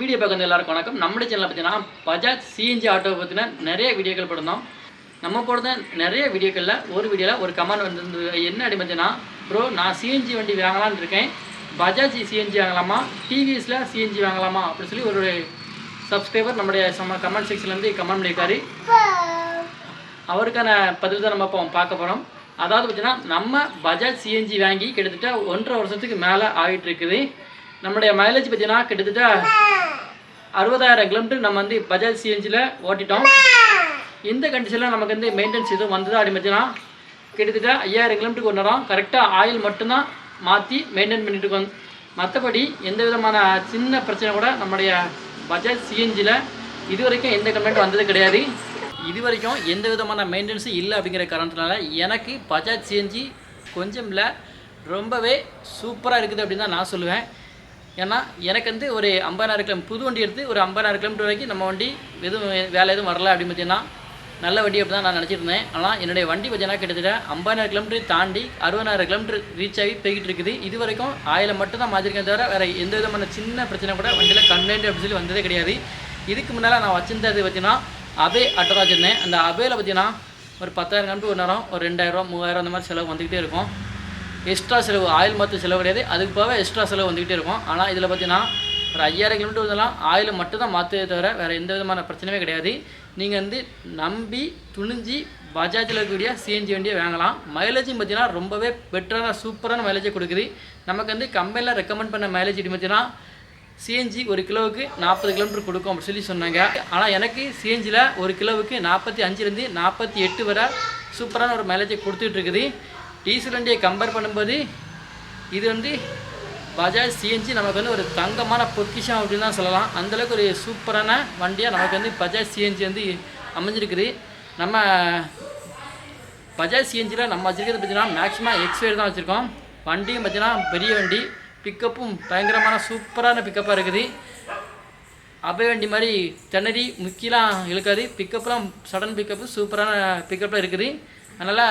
Video பார்க்குறது எல்லாருக்கும் வணக்கம். நம்மளுடைய சேனலில் பார்த்தீங்கன்னா பஜாஜ் சிஎன்ஜி ஆட்டோவை பற்றின நிறைய வீடியோக்கள் போட்டிருந்தோம். நம்ம போடுற நிறைய வீடியோக்களில் ஒரு வீடியோவில் ஒரு கமெண்ட் வந்து என்ன அப்படி பார்த்தீங்கன்னா ப்ரோ நான் சிஎன்ஜி வண்டி வாங்கலான்னு இருக்கேன். பஜாஜ் சிஎன்ஜி வாங்கலாமா? டிவிஎஸில் சிஎன்ஜி வாங்கலாமா? அப்படின்னு சொல்லி ஒரு சப்ஸ்கிரைபர் நம்முடைய சம கமெண்ட் செக்ஷன்லேருந்து கமெண்ட் பண்ணியிருக்காரு. அவருக்கான பதில் தான் நம்ம இப்போ பார்க்க போகிறோம் அதாவது பார்த்தீங்கன்னா நம்ம பஜாஜ் சிஎன்ஜி வாங்கி கிட்டத்தட்ட ஒன்றரை வருஷத்துக்கு மேலே ஆகிட்டு இருக்குது. நம்முடைய மைலேஜ் பார்த்தீங்கன்னா கிட்டத்தட்ட அறுபதாயிரம் கிலோமீட்டர் நம்ம வந்து பஜாஜ் சிஎன்ஜியில் ஓட்டிட்டோம். இந்த கண்டிஷனில் நமக்கு வந்து மெயின்டெனன்ஸ் எதுவும் வந்ததா அப்படின்னு கிட்டத்தட்ட ஐயாயிரம் கிலோமீட்டருக்கு ஒரு நேரம் கரெக்டாக ஆயில் மட்டும்தான் மாற்றி மெயின்டைன் பண்ணிட்டு இருக்கோம். மற்றபடி எந்த விதமான சின்ன பிரச்சனை கூட நம்முடைய பஜாஜ் சிஎன்ஜியில் இது வரைக்கும் எந்த கம்ப்ளைண்ட் வந்தது கிடையாது. இது வரைக்கும் எந்த விதமான மெயின்டெனன்ஸும் இல்லை அப்படிங்கிற காரணத்தினால எனக்கு பஜாஜ் சிஎன்ஜி கொஞ்சம் இல்லை. ரொம்பவே சூப்பராக இருக்குது அப்படின்னு தான் நான் சொல்லுவேன். ஏன்னா எனக்கு வந்து ஒரு ஐம்பதாயிரம் கிலோமீட்டர் புது வண்டி எடுத்து ஒரு ஐம்பதாயிரம் கிலோமீட்டர் வரைக்கும் நம்ம வண்டி எதுவும் வேலை எதுவும் வரல அப்படின்னு பார்த்தீங்கன்னா நல்ல வண்டி அப்படி தான் நான் நினச்சிட்டு இருந்தேன் ஆனால் என்னுடைய வண்டி பார்த்தீங்கன்னா கிட்டத்தட்ட ஐம்பதாயிரம் கிலோமீட்டர் தாண்டி அறுபதாயிரம் கிலோமீட்டர் ரீச் ஆகி போய்கிட்டு இருக்குது. இது வரைக்கும் ஆயில் மட்டும் தான் மாற்றிருக்கேன் தவிர வேறு எந்த விதமான சின்ன பிரச்சனை கூட வண்டியில் கம்ப்ளைண்ட் அப்படின்னு சொல்லி வந்ததே கிடையாது. இதுக்கு முன்னால் நான் வச்சிருந்தது பார்த்தீங்கன்னா அபே ஆட்டோ தான் வச்சுருந்தேன். அந்த அபேயில் பார்த்தீங்கன்னா ஒரு பத்தாயிரம் கிலோமீட்டர் ஒரு நேரம் ஒரு ரெண்டாயிரம் மூவாயிரம் அந்த மாதிரி செலவு வந்துக்கிட்டே இருக்கும். எக்ஸ்ட்ரா செலவு ஆயில் மாற்ற செலவு கிடையாது அதுக்கு போக எக்ஸ்ட்ரா செலவு வந்துக்கிட்டே இருக்கும். ஆனால் இதில் பார்த்தீங்கன்னா ஒரு ஐயாயிரம் கிலோமீட்டர் வந்தாலும் ஆயில் மட்டும் தான் மாற்றவே தவிர வேறு எந்த விதமான பிரச்சனையுமே கிடையாது. நீங்கள் வந்து நம்பி துணிஞ்சு பஜாஜில் இருக்கக்கூடிய சிஎன்ஜி வண்டியை வாங்கலாம். மைலேஜும் பார்த்தீங்கன்னா ரொம்பவே பெட்டரான சூப்பரான மைலேஜை கொடுக்குது. நமக்கு வந்து கம்பெனியில் ரெக்கமெண்ட் பண்ண மைலேஜ் பார்த்தீங்கன்னா சிஎன்ஜி ஒரு கிலோவுக்கு நாற்பது கிலோமீட்டர் கொடுக்கும் அப்படின்னு சொல்லி சொன்னாங்க. ஆனால் எனக்கு சிஎன்ஜியில் ஒரு கிலோவுக்கு நாற்பத்தி அஞ்சுலேருந்து நாற்பத்தி எட்டு வரை சூப்பரான ஒரு மைலேஜை கொடுத்துட்டு இருக்குது. டீசல் வண்டியை கம்பேர் பண்ணும்போது இது வந்து பஜாஜ் சிஎன்ஜி நமக்கு வந்து ஒரு தங்கமான பொக்கிஷம் அப்படின்னு தான் சொல்லலாம். அந்தளவுக்கு ஒரு சூப்பரான வண்டியாக நமக்கு வந்து பஜாஜ் சிஎன்ஜி வந்து அமைஞ்சிருக்குது. நம்ம பஜாஜ் சிஎன்ஜியில் நம்ம வச்சுருக்கிறது பார்த்தீங்கன்னா மேக்ஸிமம் எக்ஸ்வேர் தான் வச்சுருக்கோம். வண்டியும் பார்த்தீங்கன்னா பெரிய வண்டி. பிக்கப்பும் பயங்கரமான சூப்பரான பிக்கப்பாக இருக்குது. அபய வண்டி மாதிரி திணறி முக்கிலாம் இழுக்காது. பிக்கப்லாம் சடன் பிக்கப்பு சூப்பரான பிக்கப்பில் இருக்குது. அதனால்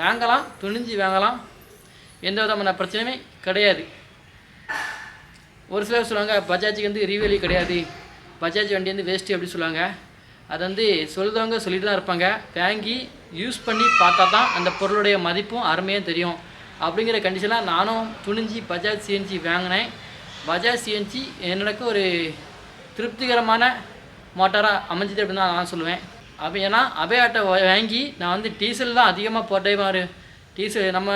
வாங்கலாம் துணிஞ்சு வாங்கலாம். எந்த விதமான பிரச்சனையுமே கிடையாது. ஒரு சிலர் சொல்லுவாங்க பஜாஜுக்கு வந்து ரீவேலி கிடையாது. பஜாஜ் வண்டி வந்து வேஸ்ட்டு அப்படின்னு சொல்லுவாங்க. அது வந்து சொல்லுறவங்க சொல்லிட்டு தான் இருப்பாங்க. வாங்கி யூஸ் பண்ணி பார்த்தா தான் அந்த பொருளுடைய மதிப்பும் அருமையும் தெரியும். அப்படிங்கிற கண்டிஷனில் நானும் துணிஞ்சு பஜாஜ் சிஎன்ஜி வாங்கினேன். பஜாஜ் சிஎன்ஜி எனக்கு ஒரு திருப்திகரமான மோட்டாராக அமைஞ்சது அப்படின்னு தான் நான் சொல்லுவேன். அப்போ ஏன்னா அபே வாங்கி நான் வந்து டீசல் தான் அதிகமாக போட்டே மாறு டீசல் நம்ம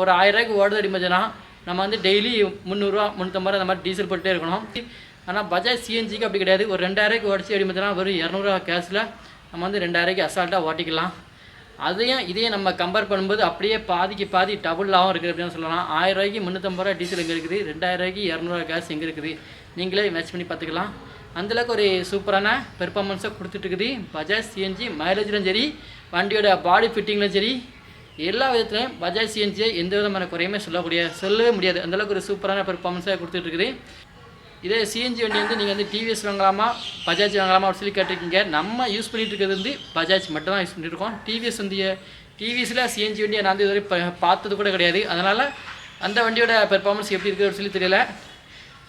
ஒரு ஆயிரரூவாய்க்கு ஓடுது அடிமதுன்னா நம்ம வந்து டெய்லி முந்நூறுரூவா முந்நூற்றம்பது ரூபா அந்த மாதிரி டீசல் போட்டே இருக்கணும். ஆனால் பஜாஜ் சிஎன்ஜிக்கு அப்படி கிடையாது. ஒரு ரெண்டாயிரூவாய்க்கு ஓடிச்சு அடிமதுன்னா வெறும் இரநூறுவா கேஸில் நம்ம வந்து ரெண்டாயிரூவாய்க்கு அசால்ட்டாக ஓட்டிக்கலாம். அதையும் இதையும் நம்ம கம்பேர் பண்ணும்போது அப்படியே பாதிக்கு பாதி டபுளாகவும் இருக்குது அப்படின்னு சொல்லலாம். ஆயிரம் ரூபாய்க்கு முந்நூற்றம்பது ரூபா டீசல் எங்கே இருக்குது? ரெண்டாயிரரூவாய்க்கு இரநூறுவா கேஸ் எங்கே இருக்குது? நீங்களே மேட்ச் பண்ணி பார்த்துக்கலாம். அந்தளவுக்கு ஒரு சூப்பரான பெர்ஃபார்மன்ஸாக கொடுத்துட்ருக்குது பஜாஜ் சிஎன்ஜி மைலேஜ்லையும் சரி வண்டியோட பாடி ஃபிட்டிங்லையும் சரி எல்லா விதத்துலையும் பஜாஜ் சிஎன்ஜியை எந்த விதமான குறையுமே சொல்லக்கூடிய சொல்லவே முடியாது. அந்தளவுக்கு ஒரு சூப்பரான பெர்ஃபார்மன்ஸாக கொடுத்துட்ருக்குது இதே சிஎன்ஜி வண்டி வந்து நீங்கள் வந்து டிவிஎஸ் வாங்கலாமா பஜாஜ் வாங்கலாமா அப்படின்னு சொல்லி கேட்டிருக்கீங்க. நம்ம யூஸ் பண்ணிகிட்டு இருக்கிறது வந்து பஜாஜ் மட்டும் தான் யூஸ் பண்ணிட்டு இருக்கோம் டிவிஎஸ் வந்து டிவிஎஸில் சிஎன்ஜி வண்டியை நான் வந்து இதுவரை பார்த்தது கூட கிடையாது. அதனால் அந்த வண்டியோட பெர்ஃபார்மன்ஸ் எப்படி இருக்குது அப்படின்னு சொல்லி தெரியல.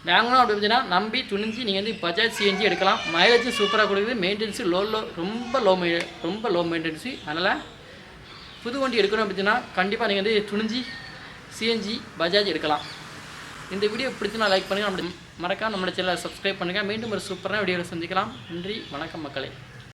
வாங்கணும் அப்படி இருந்துச்சுன்னா நம்பி துணிஞ்சு நீங்கள் வந்து பஜாஜ் சிஎன்ஜி எடுக்கலாம். மைலேஜும் சூப்பராக கொடுக்குது. மெயின்டெனன்ஸு லோ லோ ரொம்ப லோ மெய் ரொம்ப லோ மெயின்டெனன்ஸு அதனால் புது வண்டி எடுக்கணும் அப்படின்னா கண்டிப்பாக நீங்கள் வந்து துணிஞ்சு சிஎன்ஜி பஜாஜ் எடுக்கலாம். இந்த வீடியோ பிடிச்சுனா லைக் பண்ணுங்கள் நம்ம மறக்காம நம்மளோட சேனலை சப்ஸ்கிரைப் பண்ணுங்கள் மீண்டும் ஒரு சூப்பரான வீடியோவில் சந்திக்கலாம். நன்றி. வணக்கம் மக்களே.